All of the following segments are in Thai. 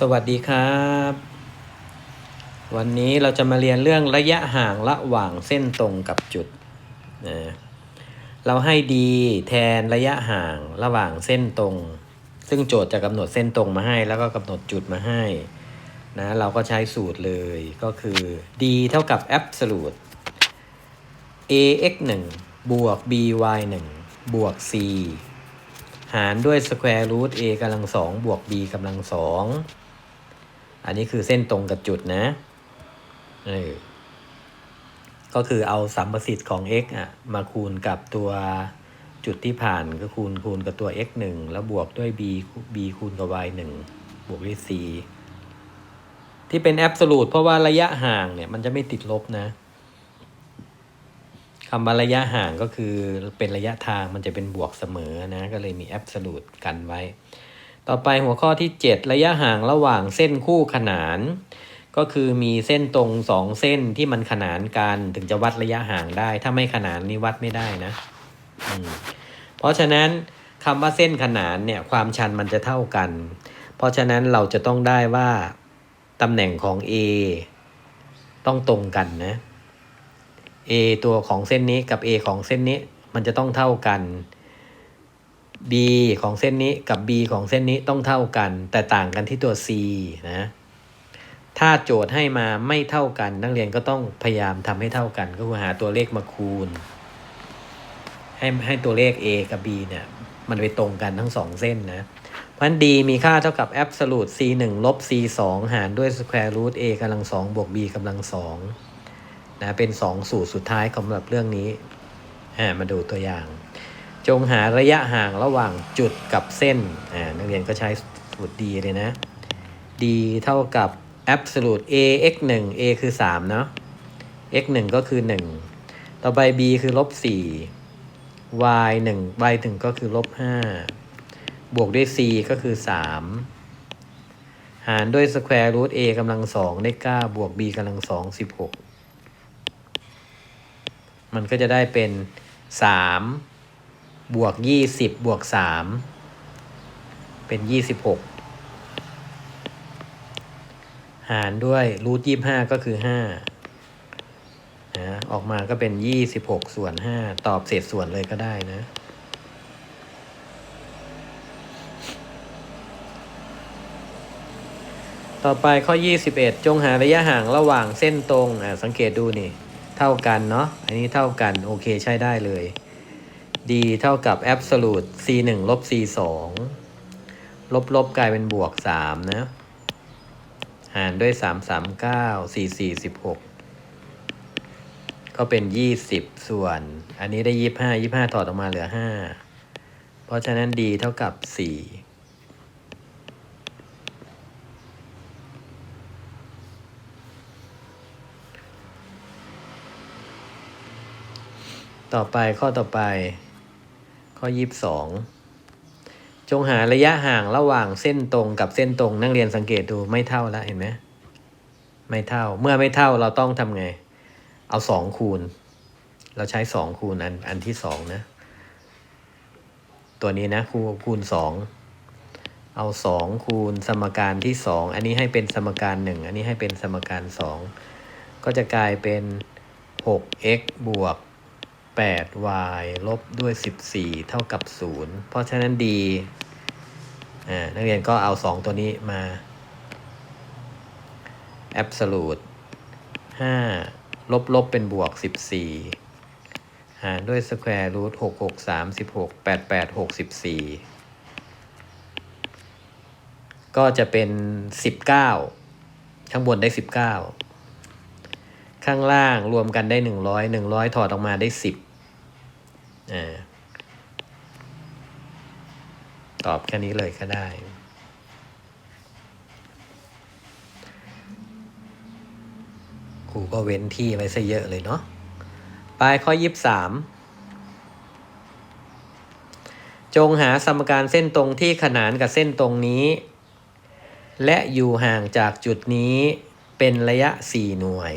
สวัสดีครับ วันนี้เราจะมาเรียนเรื่องระยะห่างระหว่างเส้นตรงกับจุดนะเราให้ดีแทนระยะห่างระหว่างเส้นตรง ซึ่งโจทย์จะกำหนดเส้นตรงมาให้ แล้วก็กำหนดจุดมาให้นะเราก็ใช้สูตรเลยก็คือ d เท่ากับ absolute ax 1บวก by 1บวก c หารด้วย square root a กำลังสองบวก b กำลังสอง อันนี้คือเส้นตรงกับจุดนะเออก็คือเอาสัมประสิทธิ์ของ x อะมาคูณกับตัวจุดที่ผ่านก็คูณคูณกับตัว x 1แล้วบวกด้วย b b คูณกับ y 1บวกด้วย c ที่เป็น absolute เพราะว่าระยะห่างเนี่ยมันจะไม่ติดลบนะคำว่าระยะห่างก็คือเป็นระยะทางมันจะเป็นบวกเสมอนะ ก็เลยมี absolute กันไว้ ต่อไปหัวข้อที่ 7 ระยะห่างระหว่างเส้นคู่ขนาน ก็คือมีเส้นตรงสองเส้นที่มันขนานกันถึงจะวัดระยะห่างได้ ถ้าไม่ขนานนี่วัดไม่ได้นะเพราะฉะนั้นคำว่าเส้นขนานเนี่ยความชันมันจะเท่ากัน เพราะฉะนั้นเราจะต้องได้ว่าตำแหน่งของ A ต้องตรงกันนะ A ตัวของเส้นนี้กับ A ของเส้นนี้มันจะต้องเท่ากัน B ของเส้นนี้กับ B ของเส้นนี้ต้องเท่ากัน แต่ต่างกันที่ตัว C นะถ้าโจทย์ให้มาไม่เท่ากัน นักเรียนก็ต้องพยายามทำให้เท่ากัน ก็คือหาตัวเลขมาคูณ ให้ให้ตัวเลข A กับ B เนี่ยมันไปตรงกันทั้งสองเส้นนะเพราะฉะนั้น D มีค่าเท่ากับ absolute C 1ลบ C 2หารด้วย square root A กำลังสองบวก B กำลังสองนะเป็น 2 สูตรสุดท้ายสำหรับเรื่องนี้มาดูตัวอย่าง จงหาระยะห่างระหว่างจุดกับเส้นอ่านักเรียนก็ใช้สูตร D เลยนะ D เท่ากับ absolute a x 1 a คือ 3 เนาะ x 1 ก็คือ 1 ต่อไป b คือลบ4 y 1 y 1ก็คือลบ5บวกด้วย c ก็คือ 3 หารด้วย square root a กำลัง2ได้ 9 บวก b กำลัง2 16 มันก็จะได้เป็น 3 บวก20บบวก3เป็น26หกหารด้วยรูทยี่ห้าก็คือห้านะออกมาก็เป็นยี่สิบหกส่วนห้าตอบเศษส่วนเลยก็ได้นะต่อไปข้อ 21 จงหาระยะห่างระหว่างเส้นตรง สังเกตดูนี่ เท่ากันเนาะ อันนี้เท่ากัน โอเคใช้ได้เลย d เท่ากับ absolute c 1ลบ c 2ลบลบกลายเป็นบวก 3 นะ หารด้วย 3 3 9 4 4 16 ก็เป็น 20 ส่วน อันนี้ได้ 25 25 ถอดออกมาเหลือ 5 เพราะฉะนั้น d เท่ากับ 4ต่อไปข้อต่อไป ข้อ 22 จงหาระยะห่างระหว่างเส้นตรงกับเส้นตรงนักเรียนสังเกตดูไม่เท่าแล้วเห็นไหมไม่เท่าเมื่อไม่เท่าเราต้องทำไง เอาสองคูณ เราใช้สองคูณอันอันที่สองนะ ตัวนี้นะคูคูณสองเอาสองคูณสมการที่สองอันนี้ให้เป็นสมการหนึ่งอันนี้ให้เป็นสมการสองก็จะกลายเป็น 6x บวก 8y ลบด้วย 14 เท่ากับ 0 เพราะฉะนั้น d อ่านักเรียนก็เอา 2 ตัวนี้มา absolute 5 ลบลบเป็นบวก 14 หารด้วย square root 6 6 36 8 8 64 ก็จะเป็น 19 ข้างบนได้ 19 ข้างล่างรวมกันได้100 100ถอดออกมาได้10อ่าตอบแค่นี้เลยก็ได้ ครูก็เว้นที่ไว้ซะเยอะเลยเนาะไปข้อยีิบสามจงหาสมการเส้นตรงที่ขนานกับเส้นตรงนี้ และอยู่ห่างจากจุดนี้เป็นระยะ 4 หน่วย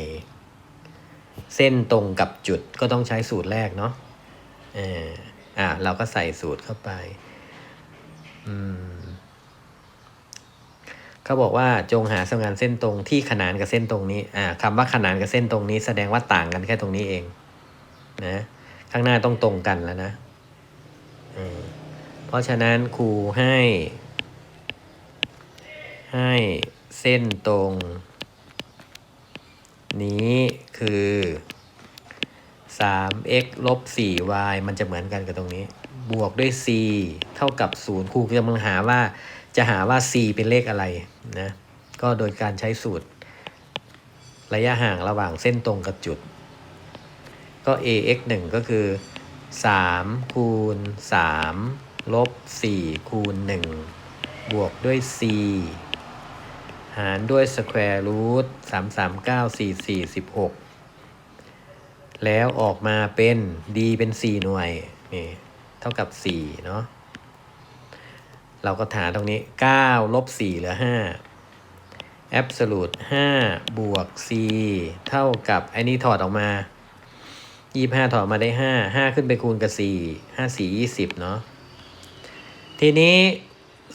เส้นตรงกับจุดก็ต้องใช้สูตรแรกเนาะเอออ่าเราก็ใส่สูตรเข้าไปอืมเขาบอกว่าจงหาสมการเส้นตรงที่ขนานกับเส้นตรงนี้อ่าคำว่าขนานกับเส้นตรงนี้ แสดงว่าต่างกันแค่ตรงนี้เอง นะ ข้างหน้าต้องตรงกันแล้วนะอืมเพราะฉะนั้นครูให้ ให้เส้นตรง นี้ คือ 3x ลบ 4y มันจะเหมือนกันกับตรงนี้ บวกด้วย c เท่ากับ 0 ครูกำลังหาว่าจะหาว่า c เป็นเลขอะไรนะ ก็โดยการใช้สูตร ระยะห่างระหว่างเส้นตรงกับจุด ก็ ax 1 ก็คือ 3 คูณ 3 ลบ 4 คูณ 1 บวกด้วย c หารด้วย square root 3 3 9 4 4 16 แล้วออกมาเป็น d เป็น 4 หน่วยนี่เท่ากับ 4 เนาะเราก็หานตรงนี้ 9 ลบ 4 เหลือ 5 absolute 5 บวก c เท่ากับไอ้นี่ถอดออกมา 25 ถอดมาได้ 5 5 ขึ้นไปคูณกับ 4 5 4 20 เนาะทีนี้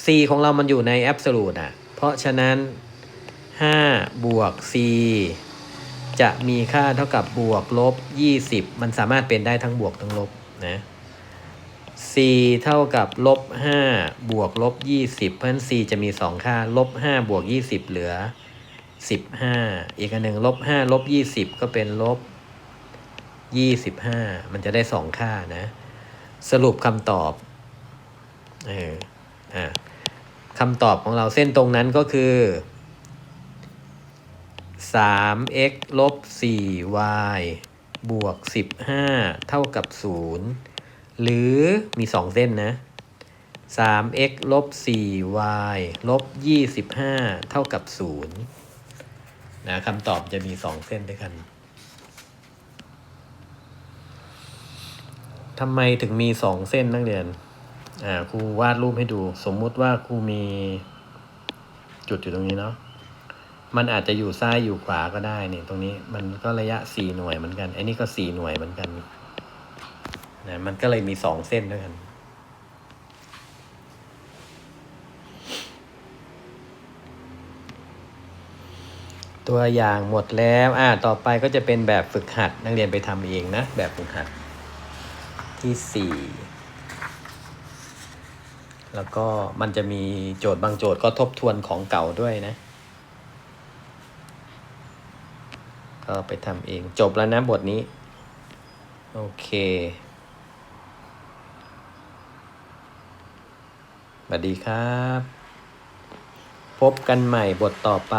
c ของเรามันอยู่ใน absolute อะเพราะฉะนั้น 5 บวก c จะมีค่าเท่ากับบวกลบ 20 มันสามารถเป็นได้ทั้งบวกทั้งลบนะ c เท่ากับลบ 5 บวกลบ 20 เพราะฉะนั้น c จะมี 2 ค่าลบ 5 บวก 20 เหลือ 15 อีกอันหนึ่งลบ 5 ลบ 20 ก็เป็นลบ 25 มันจะได้ 2 ค่านะ สรุปคำตอบเอออ่าคำตอบของเราเส้นตรงนั้นก็คือ 3x ลบ 4y บวก 15 เท่ากับ 0 หรือมี 2 เส้นนะ 3x ลบ 4y ลบ 25 เท่ากับ 0นะคำตอบจะมี 2 เส้นด้วยกันทำไมถึงมี 2 เส้นนักเรียน อ่าครูวาดรูปให้ดู สมมุติว่าครูมีจุดอยู่ตรงนี้เนาะ มันอาจจะอยู่ซ้ายอยู่ขวาก็ได้เนี่ยตรงนี้มันก็ระยะสี่หน่วยเหมือนกันไอ้นี่ก็สี่หน่วยเหมือนกันนะมันก็เลยมีสองเส้นด้วยกัน ตัวอย่างหมดแล้วอ่าต่อไปก็จะเป็นแบบฝึกหัดนักเรียนไปทำเองนะ แบบฝึกหัดที่สี่แล้วก็มันจะมีโจทย์บางโจทย์ก็ทบทวนของเก่าด้วยนะ ก็ไปทำเองจบแล้วนะบทนี้ โอเคสวัสดีครับ พบกันใหม่บทต่อไป